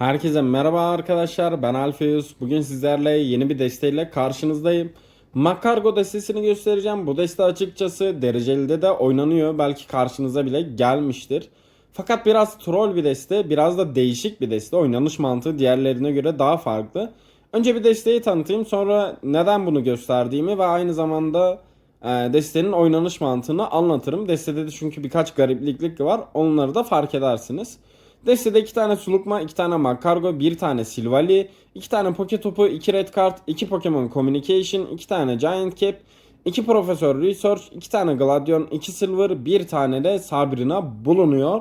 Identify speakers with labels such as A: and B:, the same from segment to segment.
A: Herkese merhaba arkadaşlar ben Alfeus. Bugün sizlerle yeni bir desteğiyle karşınızdayım. Makargo destesini göstereceğim. Bu deste açıkçası derecelide de oynanıyor. Belki karşınıza bile gelmiştir. Fakat biraz troll bir deste, biraz da değişik bir deste. Oynanış mantığı diğerlerine göre daha farklı. Önce bir desteği tanıtayım sonra neden bunu gösterdiğimi ve aynı zamanda e, destenin oynanış mantığını anlatırım. Destede de çünkü birkaç garipliklik var. Onları da fark edersiniz. Destede iki tane Sulukma, iki tane Makargo, bir tane Silvally, iki tane Poke Topu, iki Red Card, iki Pokemon Communication, iki tane Giant Cap, iki Professor Research, iki tane Gladion, iki Silver, bir tane de Sabrina bulunuyor.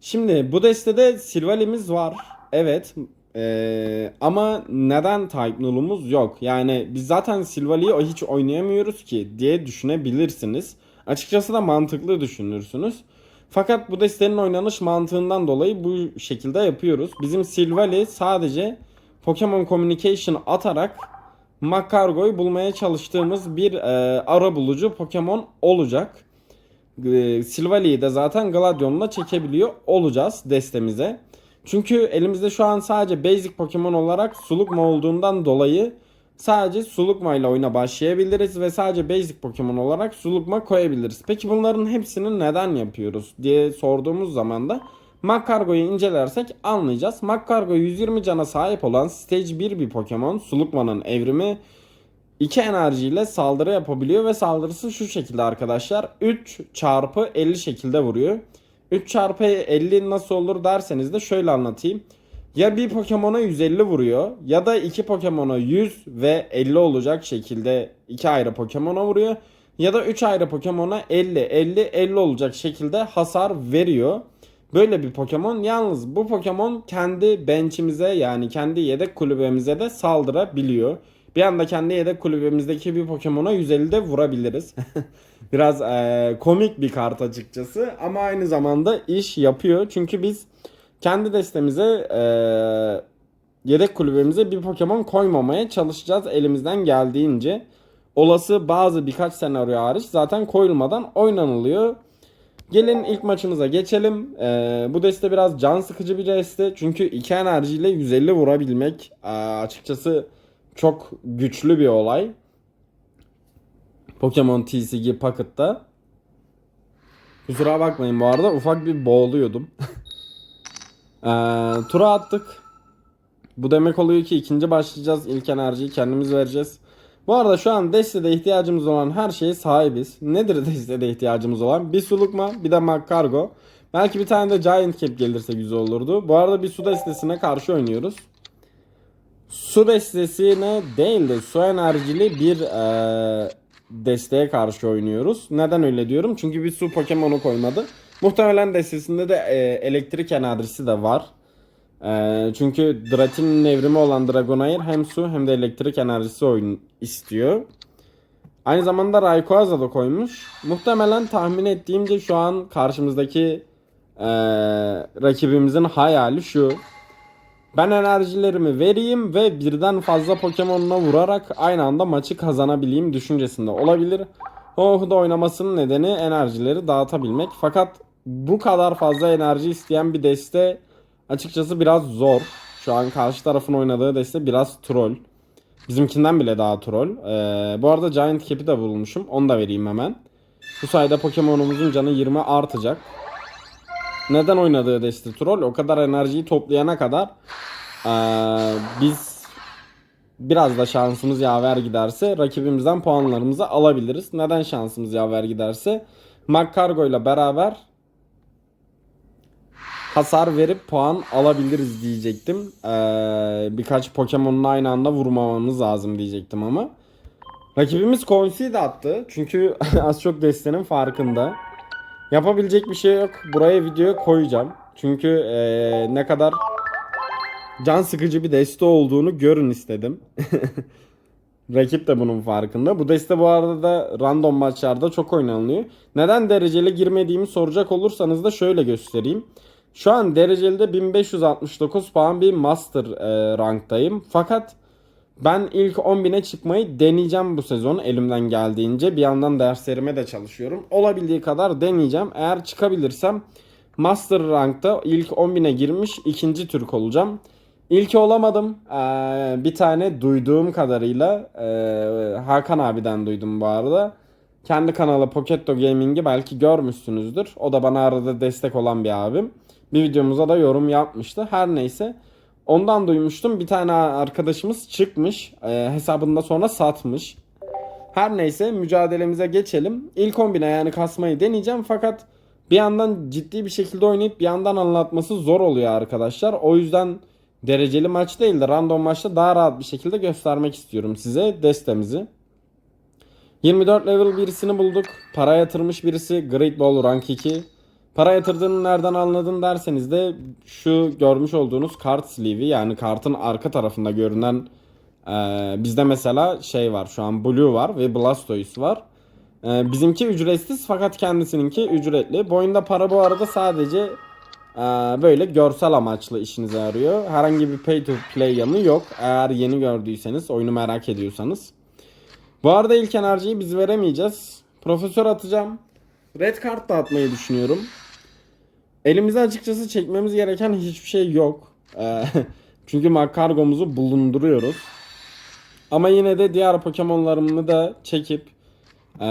A: Şimdi bu destede Silvaly'miz var. Evet. Ee, ama neden Type Null'umuz yok? Yani biz zaten Silvaly'yi hiç oynayamıyoruz ki diye düşünebilirsiniz. Açıkçası da mantıklı düşünürsünüz. Fakat bu destenin oynanış mantığından dolayı bu şekilde yapıyoruz. Bizim Silvally sadece Pokemon Communication atarak Makargo'yu bulmaya çalıştığımız bir e, ara bulucu Pokemon olacak. E, Silvaly'yi de zaten Gladion'la çekebiliyor olacağız destemize. Çünkü elimizde şu an sadece basic Pokemon olarak Sulukma olduğundan dolayı sadece Sulukma ile oyuna başlayabiliriz ve sadece basic Pokemon olarak Sulukma koyabiliriz. Peki bunların hepsini neden yapıyoruz diye sorduğumuz zaman da Makargo'yu incelersek anlayacağız. Makargo 120 cana sahip olan Stage 1 bir Pokemon. Sulukma'nın evrimi 2 enerjiyle saldırı yapabiliyor ve saldırısı şu şekilde arkadaşlar. 3 çarpı 50 şekilde vuruyor. 3 çarpı 50 nasıl olur derseniz de şöyle anlatayım. Ya bir Pokemon'a 150 vuruyor ya da iki Pokemon'a 100 ve 50 olacak şekilde iki ayrı Pokemon'a vuruyor. Ya da 3 ayrı Pokemon'a 50, 50, 50 olacak şekilde hasar veriyor. Böyle bir Pokemon. Yalnız bu Pokemon kendi bench'imize yani kendi yedek kulübemize de saldırabiliyor. Bir anda kendi yedek kulübemizdeki bir Pokemon'a 150 de vurabiliriz. Biraz eee, komik bir kart açıkçası ama aynı zamanda iş yapıyor. Çünkü biz kendi destemize eee, yedek kulübemize bir Pokemon koymamaya çalışacağız elimizden geldiğince. Olası bazı birkaç senaryo hariç zaten koyulmadan oynanılıyor. Gelin ilk maçımıza geçelim. Ee, bu deste biraz can sıkıcı bir deste. Çünkü iki enerjiyle 150 vurabilmek ee, açıkçası çok güçlü bir olay. Pokemon TCG Pocket'ta. Kusura bakmayın bu arada ufak bir boğuluyordum. ee, tura attık. Bu demek oluyor ki ikinci başlayacağız. İlk enerjiyi kendimiz vereceğiz. Bu arada şu an destede ihtiyacımız olan her şeye sahibiz. Nedir destede ihtiyacımız olan? Bir sulukma, bir de Makargo. Belki bir tane de Giant Cap gelirse güzel olurdu. Bu arada bir su destesine karşı oynuyoruz. Su destesine değil de su enerjili bir eee, desteğe karşı oynuyoruz. Neden öyle diyorum? Çünkü bir su Pokemon'u koymadı. Muhtemelen destesinde de eee, elektrik enerjisi de var. Eee, çünkü Dratin'in evrimi olan Dragonair hem su hem de elektrik enerjisi oyun istiyor. Aynı zamanda Rayquaza da koymuş. Muhtemelen tahmin ettiğimce şu an karşımızdaki eee, rakibimizin hayali şu. Ben enerjilerimi vereyim ve birden fazla Pokemon'la vurarak aynı anda maçı kazanabileyim düşüncesinde olabilir. Ho'da oynamasının nedeni enerjileri dağıtabilmek. Fakat bu kadar fazla enerji isteyen bir deste açıkçası biraz zor. Şu an karşı tarafın oynadığı deste biraz troll. Bizimkinden bile daha troll. Ee, bu arada Giant Cap'i de bulmuşum. Onu da vereyim hemen. Bu sayede Pokemon'umuzun canı 20 artacak. Neden oynadığı deste troll? O kadar enerjiyi toplayana kadar ee, biz biraz da şansımız yaver giderse rakibimizden puanlarımızı alabiliriz. Neden şansımız yaver giderse? Makargo ile beraber hasar verip puan alabiliriz diyecektim. Ee, birkaç Pokemon'un aynı anda vurmamamız lazım diyecektim ama. Rakibimiz Concede attı. Çünkü az çok destenin farkında. Yapabilecek bir şey yok. Buraya video koyacağım. Çünkü ee, ne kadar can sıkıcı bir deste olduğunu görün istedim. Rakip de bunun farkında. Bu deste bu arada da random maçlarda çok oynanılıyor. Neden dereceli girmediğimi soracak olursanız da şöyle göstereyim. Şu an dereceli de 1569 puan bir master e, ranktayım. Fakat ben ilk 10.000'e çıkmayı deneyeceğim bu sezon elimden geldiğince. Bir yandan derslerime de çalışıyorum. Olabildiği kadar deneyeceğim. Eğer çıkabilirsem Master Rank'ta ilk 10.000'e girmiş ikinci Türk olacağım. İlki olamadım. Ee, bir tane duyduğum kadarıyla e, Hakan abiden duydum bu arada. Kendi kanalı Pocketto Gaming'i belki görmüşsünüzdür. O da bana arada destek olan bir abim. Bir videomuza da yorum yapmıştı. Her neyse. Ondan duymuştum. Bir tane arkadaşımız çıkmış. E, hesabında sonra satmış. Her neyse mücadelemize geçelim. İlk 11'e yani kasmayı deneyeceğim fakat bir yandan ciddi bir şekilde oynayıp bir yandan anlatması zor oluyor arkadaşlar. O yüzden dereceli maç değil de random maçta daha rahat bir şekilde göstermek istiyorum size destemizi. 24 level birisini bulduk. Para yatırmış birisi Great Ball Rank 2. Para yatırdığını nereden anladın derseniz de şu görmüş olduğunuz kart sleeve'i yani kartın arka tarafında görünen e, bizde mesela şey var şu an Blue var ve Blastoise var. E, bizimki ücretsiz fakat kendisininki ücretli. Bu oyunda para bu arada sadece e, böyle görsel amaçlı işinize yarıyor. Herhangi bir pay to play yanı yok. Eğer yeni gördüyseniz oyunu merak ediyorsanız. Bu arada ilk enerjiyi biz veremeyeceğiz. Profesör atacağım. Red kart da atmayı düşünüyorum. Elimize açıkçası çekmemiz gereken hiçbir şey yok. Ee, Çünkü Makargo'muzu bulunduruyoruz. Ama yine de diğer Pokemon'larımı da çekip ee,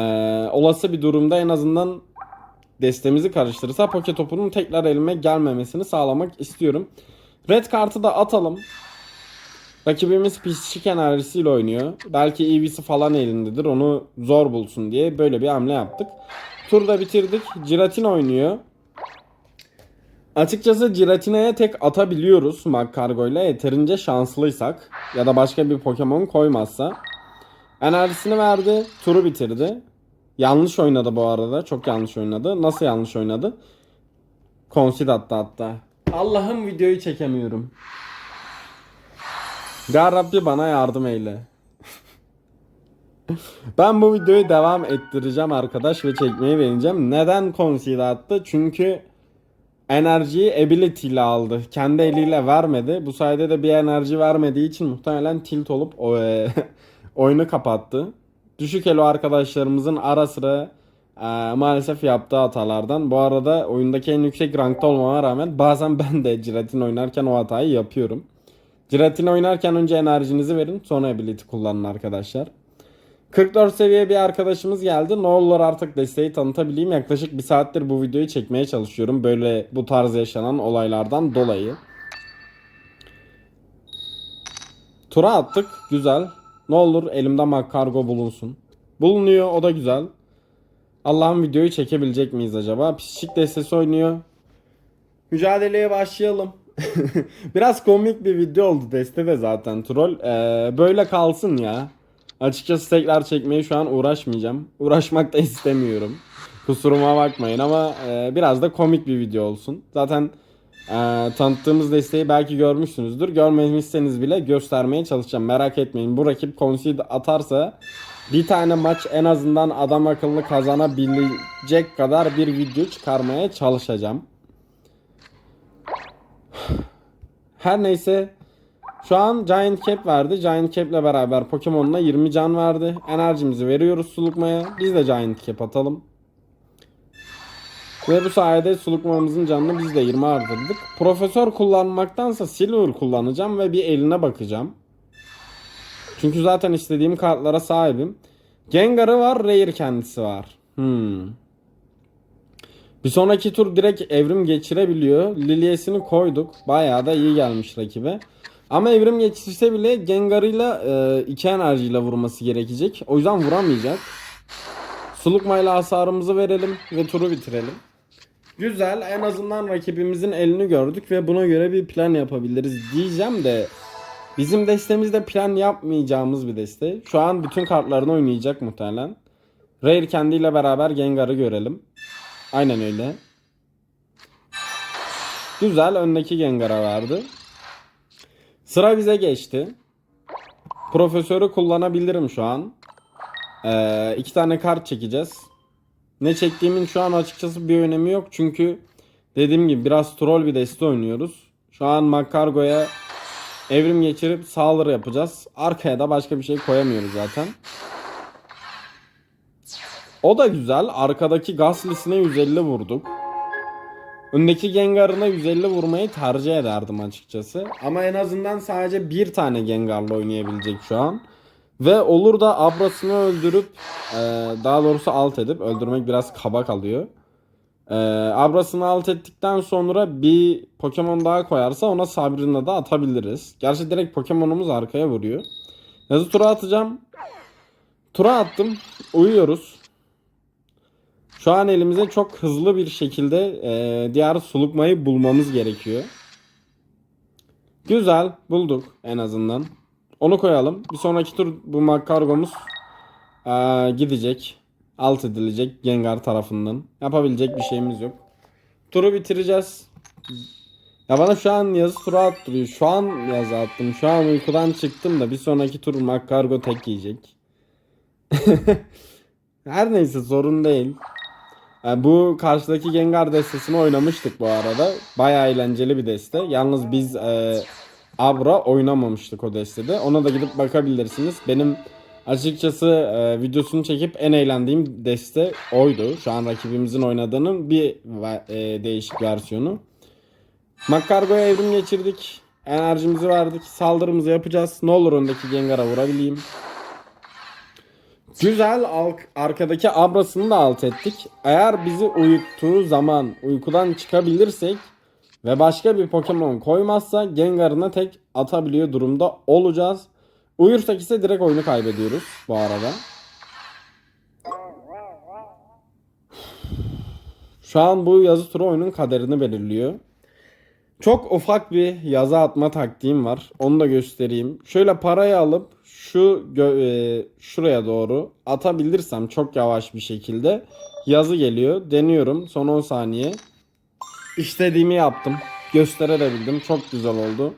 A: olası bir durumda en azından destemizi karıştırırsa Poketopu'nun tekrar elime gelmemesini sağlamak istiyorum. Red kartı da atalım. Rakibimiz pişik enerjisiyle oynuyor. Belki EV'si falan elindedir. Onu zor bulsun diye böyle bir hamle yaptık. Turda bitirdik. Giratin oynuyor. Açıkçası Giratina'ya tek atabiliyoruz Magcargo ile yeterince şanslıysak ya da başka bir Pokemon koymazsa. Enerjisini verdi, turu bitirdi. Yanlış oynadı bu arada, çok yanlış oynadı. Nasıl yanlış oynadı? Concede attı hatta. Allah'ım videoyu çekemiyorum. Ya Rabbi bana yardım eyle. ben bu videoyu devam ettireceğim arkadaş ve çekmeyi deneyeceğim. Neden concede attı? Çünkü enerjiyi ability ile aldı. Kendi eliyle vermedi. Bu sayede de bir enerji vermediği için muhtemelen tilt olup o, e, oyunu kapattı. Düşük elo arkadaşlarımızın ara sıra e, maalesef yaptığı hatalardan. Bu arada oyundaki en yüksek rankta olmama rağmen bazen ben de Giratin oynarken o hatayı yapıyorum. Giratin oynarken önce enerjinizi verin sonra ability kullanın arkadaşlar. 44 seviye bir arkadaşımız geldi. Ne olur artık desteği tanıtabileyim. Yaklaşık bir saattir bu videoyu çekmeye çalışıyorum. Böyle bu tarz yaşanan olaylardan dolayı. Tura attık. Güzel. Ne olur elimde makargo bulunsun. Bulunuyor. O da güzel. Allah'ım videoyu çekebilecek miyiz acaba? Pişik destesi oynuyor. Mücadeleye başlayalım. Biraz komik bir video oldu deste de zaten troll. Ee, böyle kalsın ya. Açıkçası tekrar çekmeye şu an uğraşmayacağım. Uğraşmak da istemiyorum. Kusuruma bakmayın ama e, biraz da komik bir video olsun. Zaten e, tanıttığımız desteği belki görmüşsünüzdür. Görmemişseniz bile göstermeye çalışacağım. Merak etmeyin. Bu rakip concede atarsa bir tane maç en azından adam akıllı kazanabilecek kadar bir video çıkarmaya çalışacağım. Her neyse şu an Giant Cap verdi. Giant Cap'le beraber Pokemon'una 20 can verdi. Enerjimizi veriyoruz Sulukma'ya. Biz de Giant Cap atalım. Ve bu sayede Sulukma'mızın canını biz de 20 artırdık. Profesör kullanmaktansa Silver kullanacağım ve bir eline bakacağım. Çünkü zaten istediğim kartlara sahibim. Gengar'ı var, Rare kendisi var. Hmm. Bir sonraki tur direkt evrim geçirebiliyor. Lilies'ini koyduk. Bayağı da iyi gelmiş rakibe. Ama evrim geçirse bile Gengar'ıyla e, iki enerjiyle vurması gerekecek. O yüzden vuramayacak. Sulukmayla hasarımızı verelim ve turu bitirelim. Güzel. En azından rakibimizin elini gördük ve buna göre bir plan yapabiliriz diyeceğim de bizim destemizde plan yapmayacağımız bir deste. Şu an bütün kartlarını oynayacak muhtemelen. Rare kendiyle beraber Gengar'ı görelim. Aynen öyle. Güzel. Öndeki Gengar'a verdi. Sıra bize geçti. Profesörü kullanabilirim şu an. Ee, iki tane kart çekeceğiz. Ne çektiğimin şu an açıkçası bir önemi yok. Çünkü dediğim gibi biraz troll bir deste oynuyoruz. Şu an Makargo'ya evrim geçirip saldırı yapacağız. Arkaya da başka bir şey koyamıyoruz zaten. O da güzel. Arkadaki Gasly'sine 150 vurduk. öndeki Gengar'ına 150 vurmayı tercih ederdim açıkçası. Ama en azından sadece bir tane Gengar'la oynayabilecek şu an. Ve olur da Abras'ını öldürüp e, daha doğrusu alt edip öldürmek biraz kaba kalıyor. E, Abras'ını alt ettikten sonra bir Pokemon daha koyarsa ona Sabrina da atabiliriz. Gerçi direkt Pokemon'umuz arkaya vuruyor. Yazı tura atacağım. Tura attım. Uyuyoruz. Şu an elimize çok hızlı bir şekilde e, diğer sulukmayı bulmamız gerekiyor. Güzel bulduk en azından. Onu koyalım. Bir sonraki tur bu Makkargo'muz e, gidecek. Alt edilecek Gengar tarafından. Yapabilecek bir şeyimiz yok. Turu bitireceğiz. Ya bana şu an yazı turu attırıyor. Şu an yazı attım. Şu an uykudan çıktım da bir sonraki tur Makkargo tek yiyecek. Her neyse sorun değil. Yani bu karşıdaki Gengar destesini oynamıştık bu arada. Bayağı eğlenceli bir deste. Yalnız biz e, Abra oynamamıştık o destede. Ona da gidip bakabilirsiniz. Benim açıkçası e, videosunu çekip en eğlendiğim deste oydu. Şu an rakibimizin oynadığının bir e, değişik versiyonu. Makkargo'ya evrim geçirdik. Enerjimizi verdik. Saldırımızı yapacağız. Ne olur öndeki Gengar'a vurabileyim. Güzel arkadaki Abras'ını da alt ettik. Eğer bizi uyuttuğu zaman uykudan çıkabilirsek ve başka bir Pokemon koymazsa Gengar'ına tek atabiliyor durumda olacağız. Uyursak ise direkt oyunu kaybediyoruz bu arada. Şu an bu yazı turu oyunun kaderini belirliyor. Çok ufak bir yazı atma taktiğim var. Onu da göstereyim. Şöyle parayı alıp şu e, şuraya doğru atabilirsem çok yavaş bir şekilde yazı geliyor. Deniyorum. Son 10 saniye. İstediğimi yaptım. Gösterebildim. Çok güzel oldu.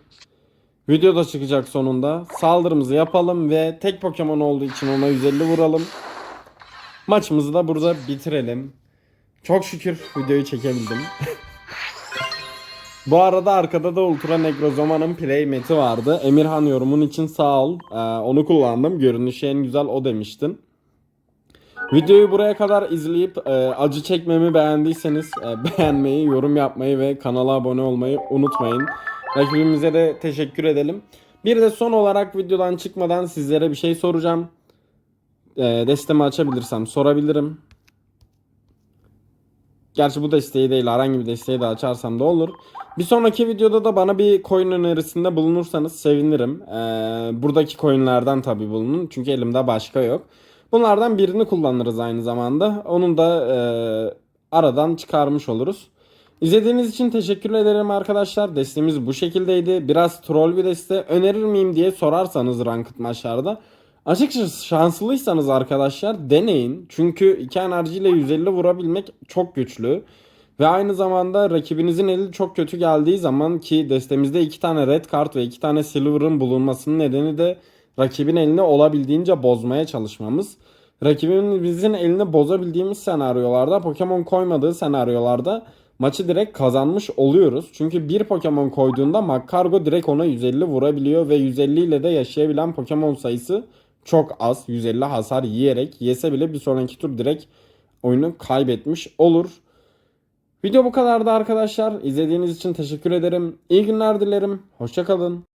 A: Video da çıkacak sonunda. Saldırımızı yapalım ve tek Pokemon olduğu için ona 150 vuralım. Maçımızı da burada bitirelim. Çok şükür videoyu çekebildim. Bu arada arkada da Ultra Negrozoman'ın Playmat'i vardı. Emirhan yorumun için sağ ol. Ee, onu kullandım. Görünüşü en güzel o demiştin. Videoyu buraya kadar izleyip e, acı çekmemi beğendiyseniz e, beğenmeyi, yorum yapmayı ve kanala abone olmayı unutmayın. Rakibimize de teşekkür edelim. Bir de son olarak videodan çıkmadan sizlere bir şey soracağım. E, destemi açabilirsem sorabilirim. Gerçi bu desteği değil herhangi bir desteği de açarsam da olur. Bir sonraki videoda da bana bir coin önerisinde bulunursanız sevinirim. Ee, buradaki coinlerden tabi bulunun. Çünkü elimde başka yok. Bunlardan birini kullanırız aynı zamanda. Onun da e, aradan çıkarmış oluruz. İzlediğiniz için teşekkür ederim arkadaşlar. Destemiz bu şekildeydi. Biraz troll bir deste. Önerir miyim diye sorarsanız ranked maçlarda. Açıkçası şanslıysanız arkadaşlar deneyin. Çünkü iki enerjiyle 150 vurabilmek çok güçlü. Ve aynı zamanda rakibinizin eli çok kötü geldiği zaman ki destemizde iki tane red kart ve iki tane silver'ın bulunmasının nedeni de rakibin elini olabildiğince bozmaya çalışmamız. Rakibimizin elini bozabildiğimiz senaryolarda Pokemon koymadığı senaryolarda maçı direkt kazanmış oluyoruz. Çünkü bir Pokemon koyduğunda Magcargo direkt ona 150 vurabiliyor ve 150 ile de yaşayabilen Pokemon sayısı çok az. 150 hasar yiyerek yese bile bir sonraki tur direkt oyunu kaybetmiş olur. Video bu kadardı arkadaşlar. İzlediğiniz için teşekkür ederim. İyi günler dilerim. Hoşçakalın.